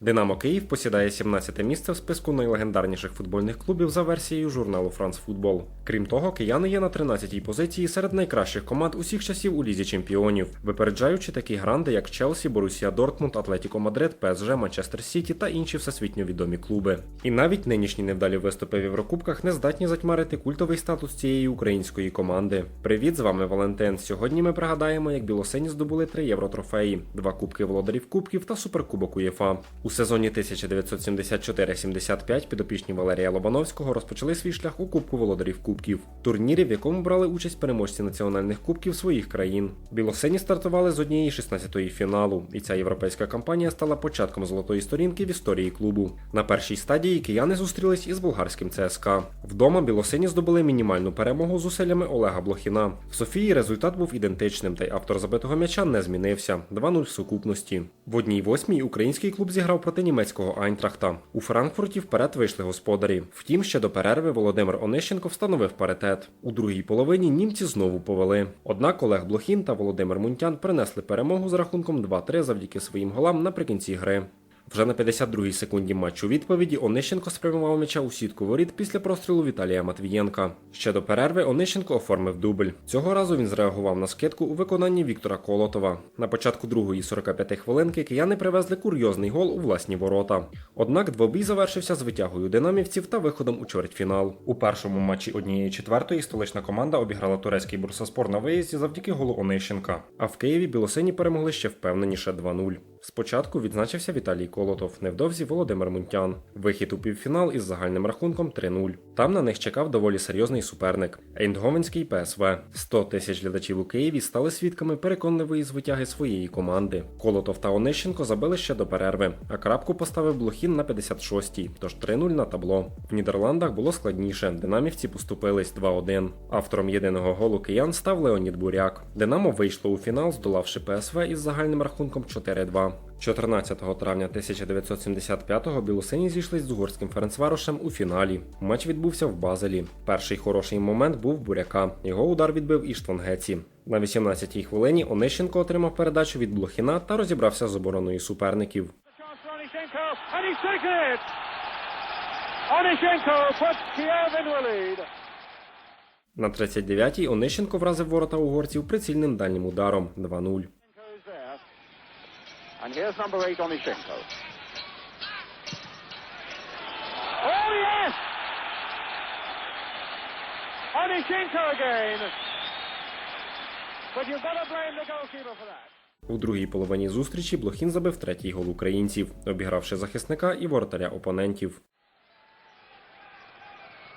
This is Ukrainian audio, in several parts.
Динамо Київ посідає 17 місце в списку найлегендарніших футбольних клубів за версією журналу France Football. Крім того, кияни є на 13-й позиції серед найкращих команд усіх часів у лізі чемпіонів, випереджаючи такі гранди, як Челсі, Борусія Дортмунд, Атлетіко Мадрид, ПСЖ, Манчестер Сіті та інші всесвітньо відомі клуби. І навіть нинішні невдалі виступи в Єврокубках не здатні затьмарити культовий статус цієї української команди. Привіт, з вами Валентин. Сьогодні ми пригадаємо, як білосині здобули три євротрофеї, два кубки володарів кубків та суперкубок УЄФА. У сезоні 1974-75 підопічні Валерія Лобановського розпочали свій шлях у Кубку володарів кубків, турнірі, в якому брали участь переможці національних кубків своїх країн. Білосині стартували з однієї 16-ї фіналу, і ця європейська кампанія стала початком золотої сторінки в історії клубу. На першій стадії кияни зустрілись із болгарським ЦСКА. Вдома білосині здобули мінімальну перемогу зусиллями Олега Блохіна. В Софії результат був ідентичним, та й автор забитого м'яча не змінився 2-0 в сукупності. В одній восьмій український клуб зіграв проти німецького Айнтрахта. У Франкфурті вперед вийшли господарі. Втім, ще до перерви Володимир Онищенко встановив паритет. У другій половині німці знову повели. Однак Олег Блохін та Володимир Мунтян принесли перемогу з рахунком 2-3 завдяки своїм голам наприкінці гри. Вже на 52-й секунді матчу відповіді Онищенко спрямував м'яча у сітку воріт після прострілу Віталія Матвієнка. Ще до перерви Онищенко оформив дубль. Цього разу він зреагував на скидку у виконанні Віктора Колотова. На початку другої 45 хвилинки кияни привезли курйозний гол у власні ворота. Однак двобій завершився з витягою динамівців та виходом у чвертьфінал. У першому матчі однієї четвертої столична команда обіграла турецький бурсаспор на виїзді завдяки голу Онищенка. А в Києві білосині перемогли ще впевненіше 2-0. Спочатку відзначився Віталій Колотов, невдовзі Володимир Мунтян. Вихід у півфінал із загальним рахунком 3-0. Там на них чекав доволі серйозний суперник Ейндговенський ПСВ. 100 тисяч глядачів у Києві стали свідками переконливої звитяги своєї команди. Колотов та Онищенко забили ще до перерви, а крапку поставив Блохін на 56-й, тож 3-0 на табло. В Нідерландах було складніше. Динамівці поступились 2-1. Автором єдиного голу киян став Леонід Буряк. Динамо вийшло у фінал, здолавши ПСВ із загальним рахунком 4-2. 14 травня 1975-го білосині зійшлись з угорським Ференцварошем у фіналі. Матч відбувся в Базелі. Перший хороший момент був буряка. Його удар відбив Іштван Геці. На 18-й хвилині Онищенко отримав передачу від Блохіна та розібрався з обороною суперників. На 39-й Онищенко вразив ворота угорців прицільним дальнім ударом 2-0. And here's number eight, Onishenko. Oh, yes! Onishenko again. But you've got to blame the goalkeeper for that. У другій половині зустрічі Блохін забив третій гол українців, обігравши захисника і воротаря опонентів.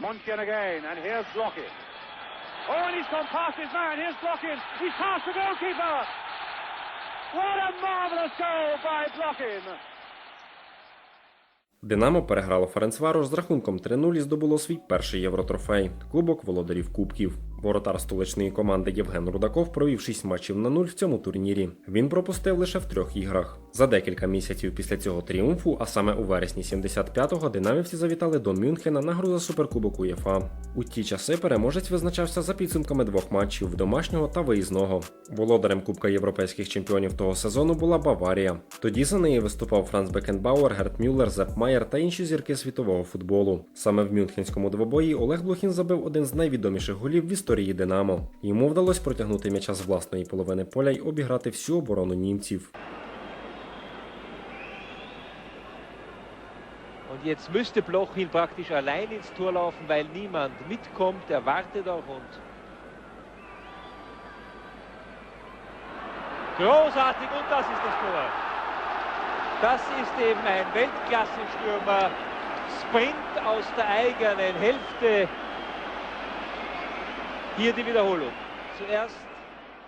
Munchen again, and here's Blockin. Oh, and he's gone past his man. Here's Blockin. He's past the goalkeeper. What a marvelous goal by Blockin. Динамо переграло Ференцварош з рахунком 3-0 і здобуло свій перший євротрофей Кубок володарів Кубків. Воротар столичної команди Євген Рудаков провів 6 матчів на 0 в цьому турнірі. Він пропустив лише в трьох іграх. За декілька місяців після цього тріумфу, а саме у вересні 75-го, динамівці завітали до Мюнхена на гру за суперкубок УЄФА. У ті часи переможець визначався за підсумками двох матчів домашнього та виїзного. Володарем Кубка європейських чемпіонів того сезону була Баварія. Тоді за неї виступав Франц Бекенбауер, Герт Мюллер, Зеп Майер та інші зірки світового футболу. Саме в мюнхенському двобої Олег Блохін забив один з найвідоміших голів в історії Динамо. Йому вдалося протягнути м'яча з власної половини поля й обіграти всю оборону німців. Und jetzt müsste Blochin praktisch allein ins Tor laufen, weil niemand mitkommt. Er wartet auch und. Großartig und das ist das Tor. Das ist eben ein Weltklasse-Stürmer. Sprint aus der eigenen Hälfte. Hier die Wiederholung. Zuerst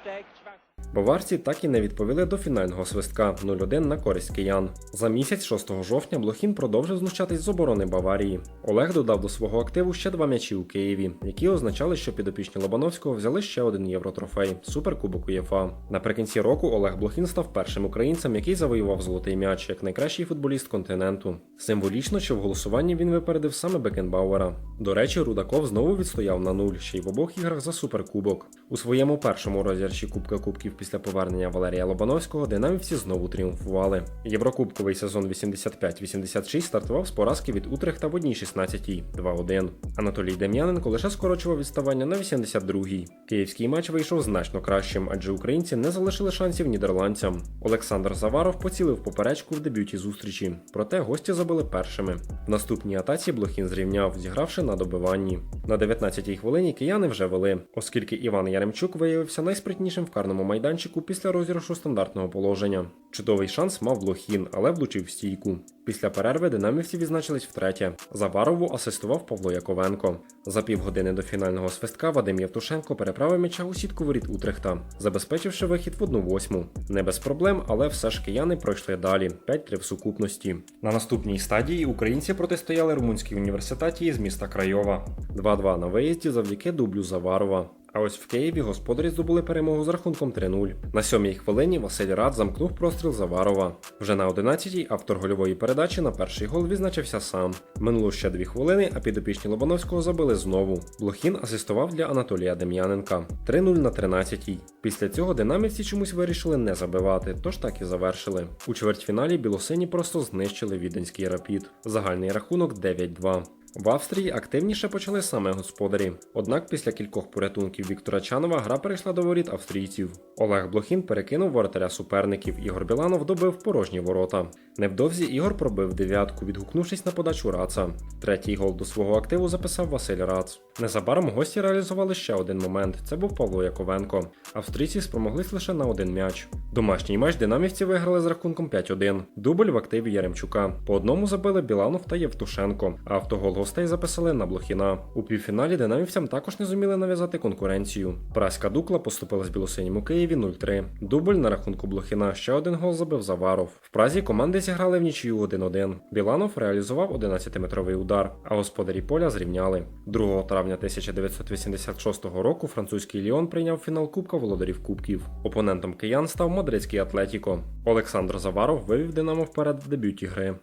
steigt Schwach. Баварці так і не відповіли до фінального свистка 0-1 на користь киян. За місяць, 6 жовтня, Блохін продовжив знущатись з оборони Баварії. Олег додав до свого активу ще два м'ячі у Києві, які означали, що підопічні Лобановського взяли ще один євротрофей суперкубок УЄФА. Наприкінці року Олег Блохін став першим українцем, який завоював золотий м'яч як найкращий футболіст континенту. Символічно, що в голосуванні він випередив саме Бекенбауера. До речі, Рудаков знову відстояв на нуль ще й в обох іграх за суперкубок. У своєму першому розіграші Кубка Кубків після повернення Валерія Лобановського динамівці знову тріумфували. Єврокубковий сезон 85-86 стартував з поразки від Утрехта в 1-16 2-1. Анатолій Дем'яненко лише скорочував відставання на 82-й. Київський матч вийшов значно кращим, адже українці не залишили шансів нідерландцям. Олександр Заваров поцілив поперечку в дебюті зустрічі, проте гості забили першими. В наступній атаці Блохін зрівняв, зігравши на добиванні. На 19-й хвилині кияни вже вели, оскільки Іван Яремчук виявився найспритнішим в карному майданчику після розіграшу стандартного положення. Чудовий шанс мав Блохін, але влучив в стійку. Після перерви динамівці відзначились втретє. Заварову асистував Павло Яковенко. За півгодини до фінального свистка Вадим Євтушенко переправив м'яча у сітку воріт Утрехта, забезпечивши вихід в 1-8. Не без проблем, але все ж кияни пройшли далі 5-3 в сукупності. На наступній стадії українці протистояли румунській університеті з міста Крайова. 2-2 на виїзді завдяки дублю Заварова. А ось в Києві господарі здобули перемогу з рахунком 3-0. На сьомій хвилині Василь Рад замкнув простріл Заварова. Вже на 11-й автор гольової передачі на перший гол відзначився сам. Минуло ще дві хвилини, а підопічні Лобановського забили знову. Блохін асистував для Анатолія Дем'яненка. 3-0 на 13-й. Після цього динамівці чомусь вирішили не забивати, тож так і завершили. У чвертьфіналі білосині просто знищили віденський рапід. Загальний рахунок 9-2. В Австрії активніше почали саме господарі. Однак після кількох порятунків Віктора Чанова гра перейшла до воріт австрійців. Олег Блохін перекинув воротаря суперників. Ігор Біланов добив порожні ворота. Невдовзі Ігор пробив дев'ятку, відгукнувшись на подачу Раца. Третій гол до свого активу записав Василь Рац. Незабаром гості реалізували ще один момент. Це був Павло Яковенко. Австрійці спромоглись лише на один м'яч. Домашній матч динамівці виграли з рахунком 5-1. Дубль в активі Яремчука. По одному забили Біланов та Євтушенко, автогол гостей записали на Блохіна. У півфіналі динамівцям також не зуміли нав'язати конкуренцію. Праська Дукла поступила з білосинім у Києві 0-3. Дубль на рахунку Блохіна. Ще один гол забив Заваров. В Празі команди зіграли в нічию 1-1. Біланов реалізував 11-метровий удар, а господарі поля зрівняли. 2 травня 1986 року французький Ліон прийняв фінал Кубка володарів Кубків. Опонентом киян став мадридський Атлетіко. Олександр Заваров вивів Динамо вперед в дебюті гри.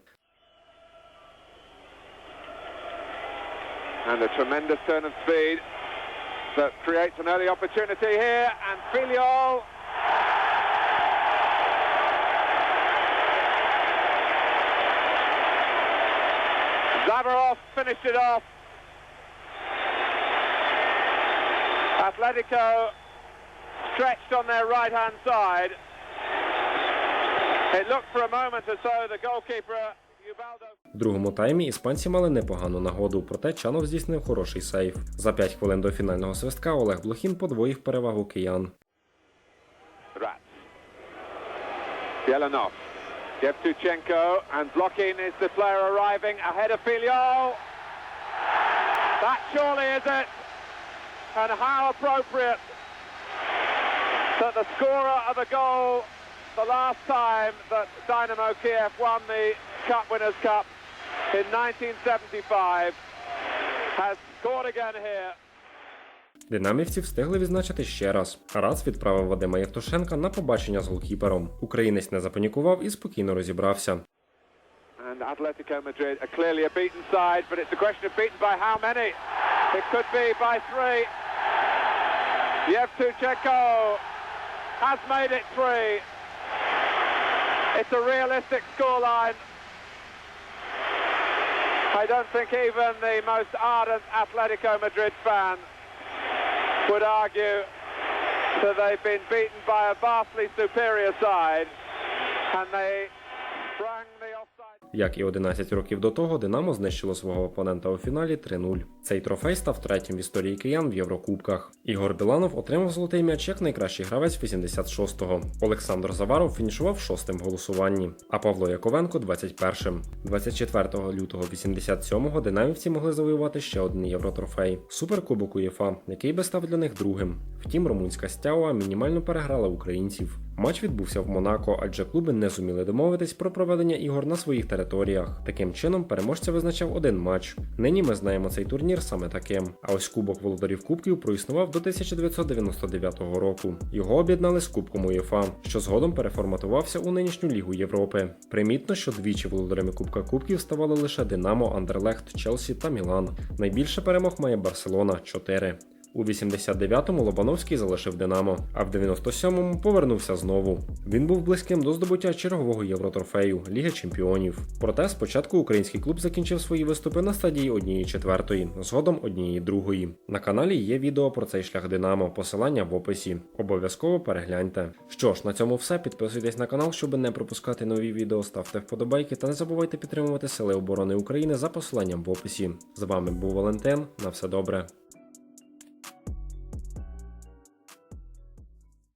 And a tremendous turn of speed that creates an early opportunity here. And Filiol. Zavarov finished it off. Atletico stretched on their right hand side. It looked for a moment as though the goalkeeper, Ubaldo. В другому таймі іспанці мали непогану нагоду, проте Чанов здійснив хороший сейв. За 5 хвилин до фінального свистка Олег Блохін подвоїв перевагу киян. In 1975 has scored again here. Динамівці встигли відзначити ще раз. Рац відправив Вадима Євтушенка на побачення з голкіпером. Українець не запанікував і спокійно розібрався. And Atletico Madrid are clearly a beaten side, but it's a question of beaten by how many. It could be by three. Yevtuchenko has made it three. It's a realistic scoreline. I don't think even the most ardent Atletico Madrid fan would argue that they've been beaten by a vastly superior side and they sprang. Як і 11 років до того, Динамо знищило свого опонента у фіналі 3-0. Цей трофей став третім в історії киян в Єврокубках. Ігор Біланов отримав золотий м'яч як найкращий гравець 86-го. Олександр Заваров фінішував шостим в голосуванні, а Павло Яковенко 21-м. 24 лютого 87-го динамівці могли завоювати ще один євротрофей суперкубок УЄФА, який би став для них другим. Втім, румунська стяуа мінімально переграла українців. Матч відбувся в Монако, адже клуби не зуміли домовитись про проведення ігор на своїх територіях. Таким чином, переможця визначав один матч. Нині ми знаємо цей турнір саме таким. А ось Кубок володарів Кубків проіснував до 1999 року. Його об'єднали з Кубком УЄФА, що згодом переформатувався у нинішню Лігу Європи. Примітно, що двічі володарями Кубка Кубків ставали лише Динамо, Андерлехт, Челсі та Мілан. Найбільше перемог має Барселона 4. У 89-му Лобановський залишив Динамо, а в 97-му повернувся знову. Він був близьким до здобуття чергового євротрофею Ліги Чемпіонів. Проте спочатку український клуб закінчив свої виступи на стадії однієї четвертої, згодом однієї другої. На каналі є відео про цей шлях Динамо, посилання в описі. Обов'язково перегляньте. Що ж, на цьому все. Підписуйтесь на канал, щоб не пропускати нові відео, ставте вподобайки та не забувайте підтримувати Сили оборони України за посиланням в описі. З вами був Валентин. На все добре.